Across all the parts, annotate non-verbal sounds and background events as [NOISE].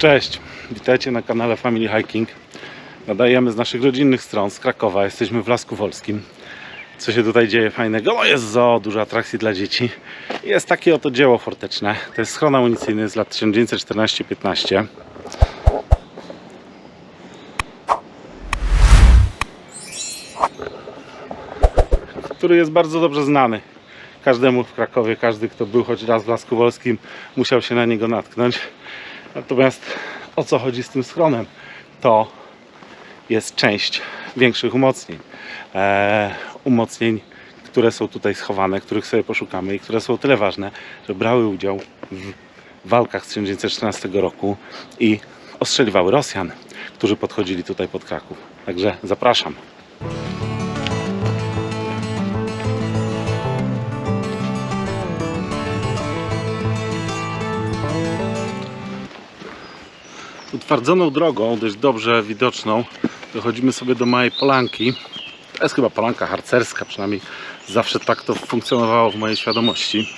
Cześć, witajcie na kanale Family Hiking. Nadajemy z naszych rodzinnych stron z Krakowa. Jesteśmy w Lasku Wolskim. Co się tutaj dzieje fajnego? No jest zoo, dużo atrakcji dla dzieci. Jest takie oto dzieło forteczne. To jest schron amunicyjny z lat 1914-15. który jest bardzo dobrze znany. Każdemu w Krakowie, każdy kto był choć raz w Lasku Wolskim musiał się na niego natknąć. Natomiast o co chodzi z tym schronem? To jest część większych umocnień. Eee, umocnień, które są tutaj schowane, których sobie poszukamy i które są tyle ważne, że brały udział w walkach z 1914 roku i ostrzeliwały Rosjan, którzy podchodzili tutaj pod Kraków. Także zapraszam. Utwardzoną drogą, dość dobrze widoczną, dochodzimy sobie do małej polanki. To jest chyba polanka harcerska, przynajmniej zawsze tak to funkcjonowało w mojej świadomości.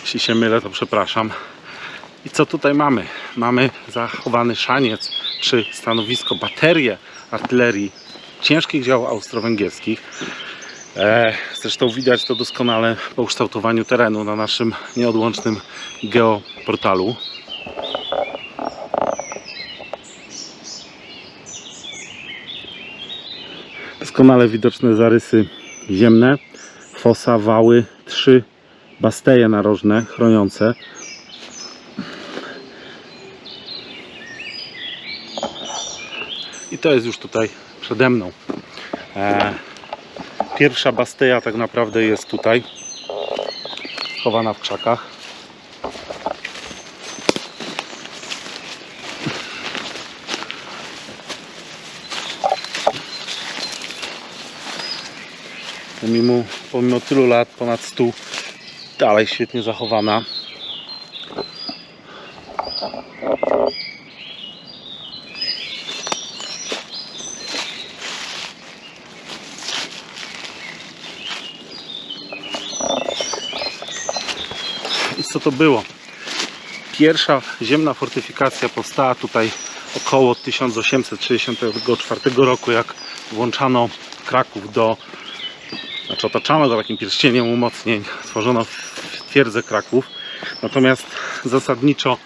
Jeśli się mylę, to przepraszam. I co tutaj mamy? Mamy zachowany szaniec, czy stanowisko, baterię artylerii ciężkich dział austro-węgierskich. E, Zresztą widać to doskonale po ukształtowaniu terenu na naszym nieodłącznym geoportalu. Doskonale widoczne zarysy ziemne, fosa, wały, trzy basteje narożne chroniące. I to jest już tutaj przede mną. E, pierwsza basteja tak naprawdę jest tutaj, chowana w krzakach. Pomimo, pomimo tylu lat, ponad 100, dalej świetnie zachowana. I co to było? Pierwsza ziemna fortyfikacja powstała tutaj około 1864 roku, jak włączano Kraków do znaczy otaczano go takim pierścieniem umocnień, stworzono twierdzę Kraków. Natomiast zasadniczo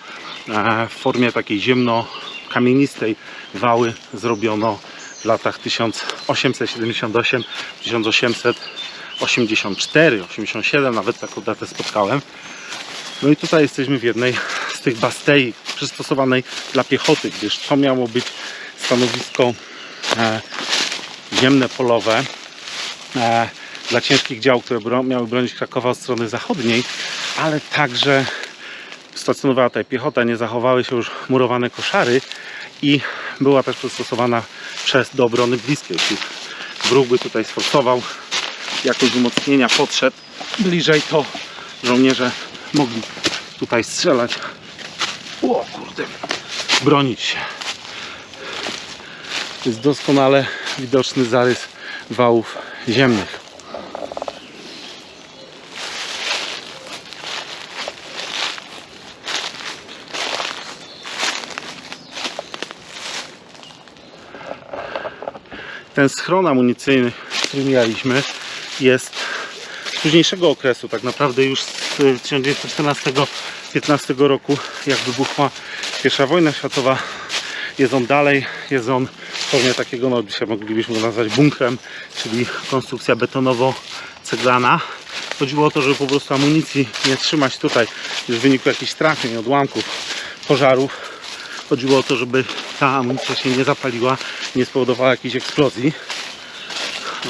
e, w formie takiej ziemno-kamienistej wały zrobiono w latach 1878, 1884, 87, nawet taką datę spotkałem. No i tutaj jesteśmy w jednej z tych bastei przystosowanej dla piechoty, gdyż to miało być stanowisko e, ziemne polowe. E, dla ciężkich dział, które bro, miały bronić Krakowa od strony zachodniej, ale także stacjonowała tutaj piechota, nie zachowały się już murowane koszary i była też przystosowana przez do obrony bliskiej. Jeśli wróg by tutaj sforsował jakoś umocnienia podszedł bliżej, to żołnierze mogli tutaj strzelać. O kurde, bronić się. Jest doskonale widoczny zarys wałów ziemnych. Ten schron amunicyjny, który mieliśmy, jest z późniejszego okresu, tak naprawdę już z 1914-15 roku, jak wybuchła pierwsza wojna światowa. Jest on dalej, jest on w formie takiego, no dzisiaj moglibyśmy go nazwać bunkrem, czyli konstrukcja betonowo-ceglana. Chodziło o to, żeby po prostu amunicji nie trzymać tutaj, już w wyniku jakichś trafień, odłamków, pożarów. Chodziło o to, żeby ta amunicja się nie zapaliła, nie spowodowała jakiejś eksplozji.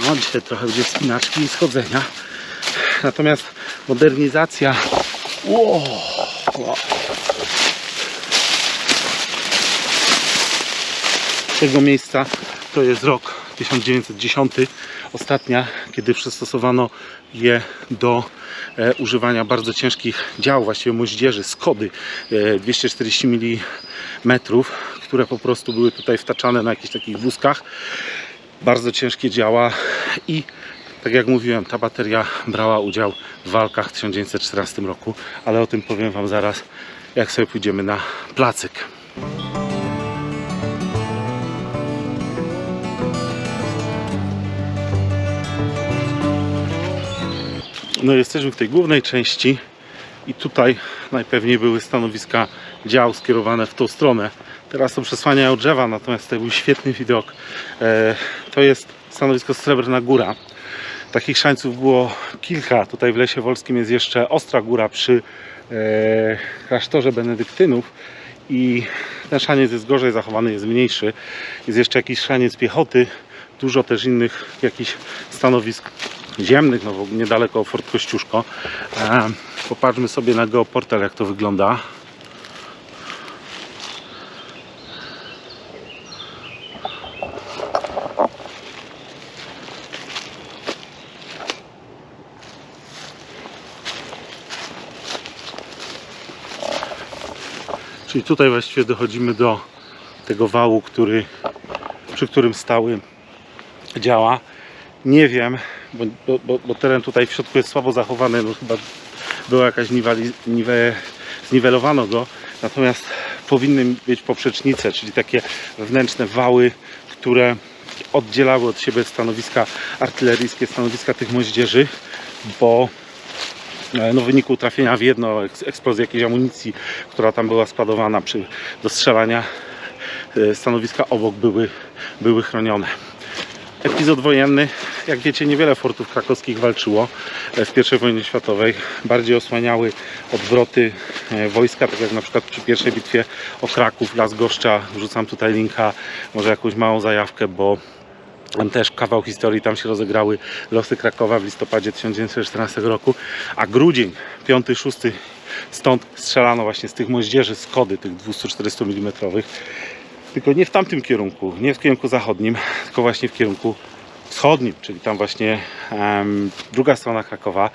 No, dzisiaj trochę będzie spinaczki i schodzenia. Natomiast modernizacja. Wow, wow. Tego miejsca to jest rok 1910, ostatnia, kiedy przystosowano je do e, używania bardzo ciężkich dział, właściwie moździerzy, skody e, 240 mm, które po prostu były tutaj wtaczane na jakichś takich wózkach. Bardzo ciężkie działa i tak jak mówiłem, ta bateria brała udział w walkach w 1914 roku, ale o tym powiem Wam zaraz, jak sobie pójdziemy na placyk. No jesteśmy w tej głównej części i tutaj najpewniej były stanowiska dział skierowane w tą stronę. Teraz to przesłaniają drzewa, natomiast to był świetny widok. E, to jest stanowisko Srebrna Góra. Takich szańców było kilka. Tutaj w Lesie Wolskim jest jeszcze Ostra Góra przy e, klasztorze benedyktynów i ten szaniec jest gorzej zachowany, jest mniejszy. Jest jeszcze jakiś szaniec piechoty, dużo też innych jakichś stanowisk ziemnych, no niedaleko Fort Kościuszko. E, popatrzmy sobie na geoportal, jak to wygląda. Czyli tutaj właściwie dochodzimy do tego wału, który, przy którym stały działa. Nie wiem, bo, bo, bo, teren tutaj w środku jest słabo zachowany, no chyba była jakaś niwali, niwe, zniwelowano go, natomiast powinny być poprzecznice, czyli takie wewnętrzne wały, które oddzielały od siebie stanowiska artyleryjskie, stanowiska tych moździerzy, bo no, w wyniku trafienia w jedno, eks- eksplozji jakiejś amunicji, która tam była składowana przy do strzelania, e, stanowiska obok były, były chronione. Epizod wojenny, jak wiecie, niewiele fortów krakowskich walczyło e, w I wojnie światowej. Bardziej osłaniały odwroty e, wojska, tak jak na przykład przy pierwszej bitwie o Kraków, Las Goszcza. Wrzucam tutaj linka, może jakąś małą zajawkę, bo też kawał historii, tam się rozegrały losy Krakowa w listopadzie 1914 roku, a grudzień 5-6 stąd strzelano właśnie z tych moździerzy, z kody tych 240 mm tylko nie w tamtym kierunku, nie w kierunku zachodnim, tylko właśnie w kierunku wschodnim, czyli tam właśnie em, druga strona Krakowa.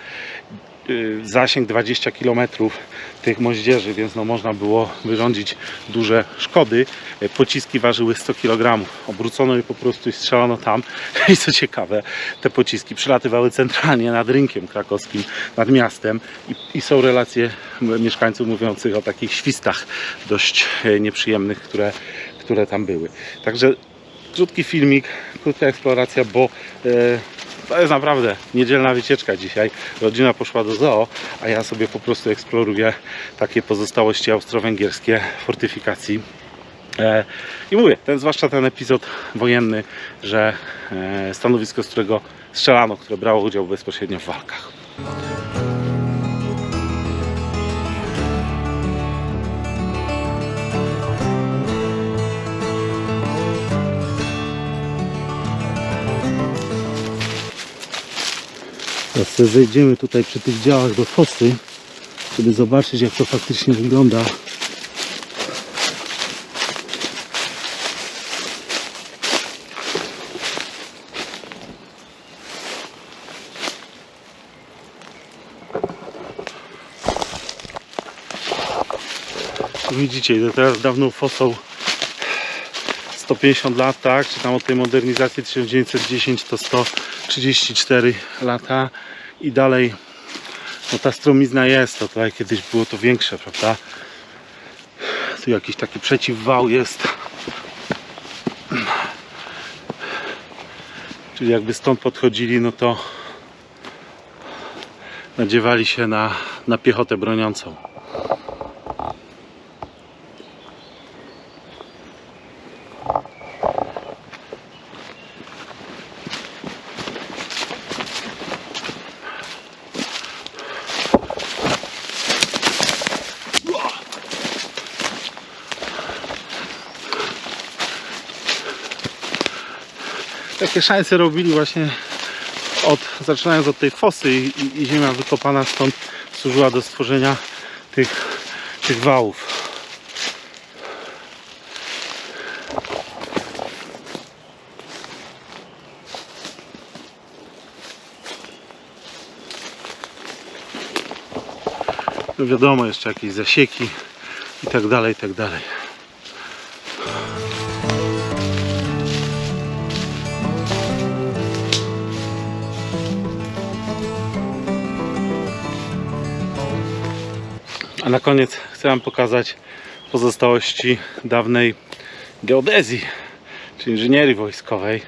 Y, Zasięg 20 km tych moździerzy, więc no można było wyrządzić duże szkody. Y, Pociski ważyły 100 kg. Obrócono je po prostu i strzelano tam. [LAUGHS] I co ciekawe, te pociski przelatywały centralnie nad rynkiem krakowskim, nad miastem i, i są relacje mieszkańców mówiących o takich świstach dość e, nieprzyjemnych, które, które tam były. Także krótki filmik, krótka eksploracja, bo to jest naprawdę niedzielna wycieczka dzisiaj. Rodzina poszła do zoo, a ja sobie po prostu eksploruję takie pozostałości austro-węgierskie fortyfikacji. E, I mówię, ten, zwłaszcza ten epizod wojenny, że e, stanowisko, z którego strzelano, które brało udział bezpośrednio w walkach. Teraz sobie zejdziemy tutaj przy tych działach do fosy, żeby zobaczyć jak to faktycznie wygląda. Widzicie, to teraz dawną fosą 150 lat, tak? Czy tam od tej modernizacji 1910 to 134 lata i dalej no ta stromizna jest, to tutaj kiedyś było to większe, prawda? Tu jakiś taki przeciwwał jest. Czyli jakby stąd podchodzili, no to nadziewali się na, na piechotę broniącą. Takie szajce robili właśnie od, zaczynając od tej fosy i, i, i ziemia wykopana stąd służyła do stworzenia tych, tych wałów. No wiadomo, jeszcze jakieś zasieki i tak dalej, i tak dalej. A na koniec chcę Wam pokazać pozostałości dawnej geodezji, czy inżynierii wojskowej.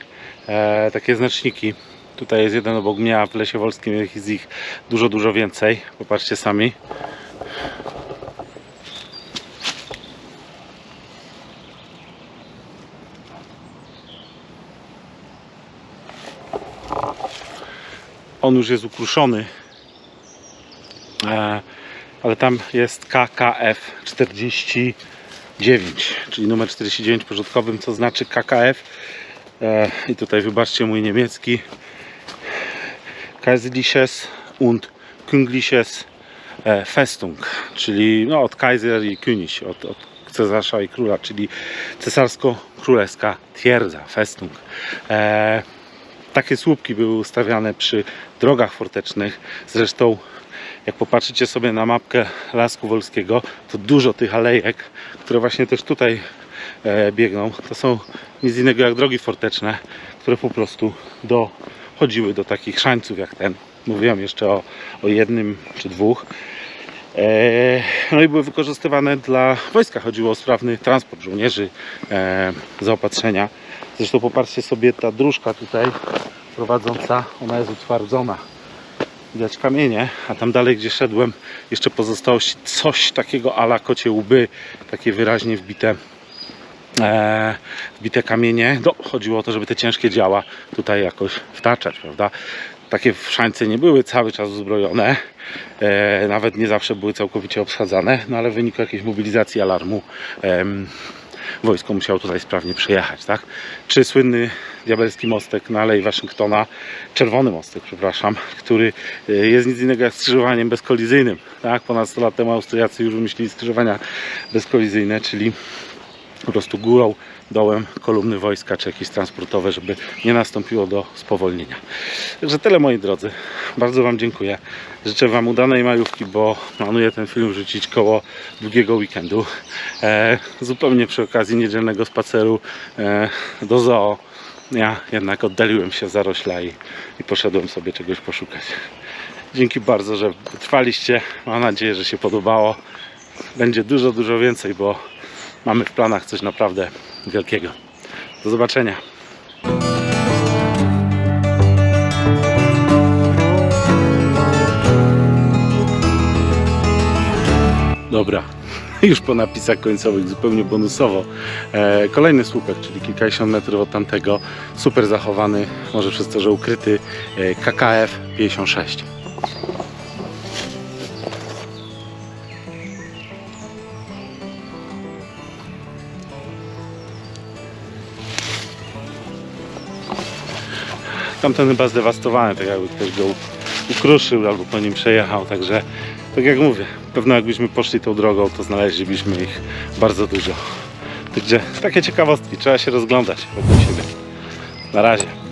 E, takie znaczniki Tutaj jest jeden obok mnie, a w Lesie Wolskim jest ich dużo, dużo więcej. Popatrzcie sami. On już jest ukruszony. E, ale tam jest KKF 49, czyli numer 49 porządkowym, co znaczy KKF. E, I tutaj wybaczcie mój niemiecki. Kaiserliches und Köngliches e, Festung, czyli no, od Kaiser i König, od, od i króla, czyli cesarsko-królewska twierdza, Festung. E, takie słupki były ustawiane przy drogach fortecznych. Zresztą, jak popatrzycie sobie na mapkę Lasku Wolskiego, to dużo tych alejek, które właśnie też tutaj e, biegną, to są nic innego jak drogi forteczne, które po prostu dochodziły do takich szańców jak ten. Mówiłem jeszcze o, o jednym czy dwóch. E, No i były wykorzystywane dla wojska. Chodziło o sprawny transport żołnierzy, e, zaopatrzenia. Zresztą popatrzcie sobie, ta dróżka tutaj prowadząca, ona jest utwardzona. Widać kamienie, a tam dalej, gdzie szedłem, jeszcze pozostało coś takiego ala kocie łby, takie wyraźnie wbite, e, wbite kamienie. No, chodziło o to, żeby te ciężkie działa tutaj jakoś wtaczać, prawda? Takie szańce nie były cały czas uzbrojone, e, nawet nie zawsze były całkowicie obsadzane, no ale w wyniku jakiejś mobilizacji alarmu em, wojsko musiało tutaj sprawnie przejechać, tak? Czy słynny diabelski mostek na Alei Waszyngtona, czerwony mostek, przepraszam, który e, jest nic innego jak skrzyżowaniem bezkolizyjnym, tak? Ponad 100 lat temu Austriacy już wymyślili skrzyżowania bezkolizyjne, czyli po prostu górą, dołem kolumny wojska czy jakieś transportowe, żeby nie nastąpiło do spowolnienia. Także tyle moi drodzy. Bardzo Wam dziękuję. Życzę Wam udanej majówki, bo planuję ten film wrzucić koło długiego weekendu. E, zupełnie przy okazji niedzielnego spaceru e, do zoo. Ja jednak oddaliłem się zarośla i, i poszedłem sobie czegoś poszukać. Dzięki bardzo, że trwaliście. Mam nadzieję, że się podobało. Będzie dużo, dużo więcej, bo mamy w planach coś naprawdę wielkiego. Do zobaczenia. Dobra, [LAUGHS] już po napisach końcowych, zupełnie bonusowo. E, kolejny słupek, czyli kilkadziesiąt metrów od tamtego, super zachowany, może przez to, że ukryty e, KKF 56. Tamten chyba zdewastowany, tak jakby ktoś go ukruszył albo po nim przejechał, także tak jak mówię, pewno jakbyśmy poszli tą drogą, to znaleźlibyśmy ich bardzo dużo. Także takie ciekawostki, trzeba się rozglądać wokół siebie. Na razie.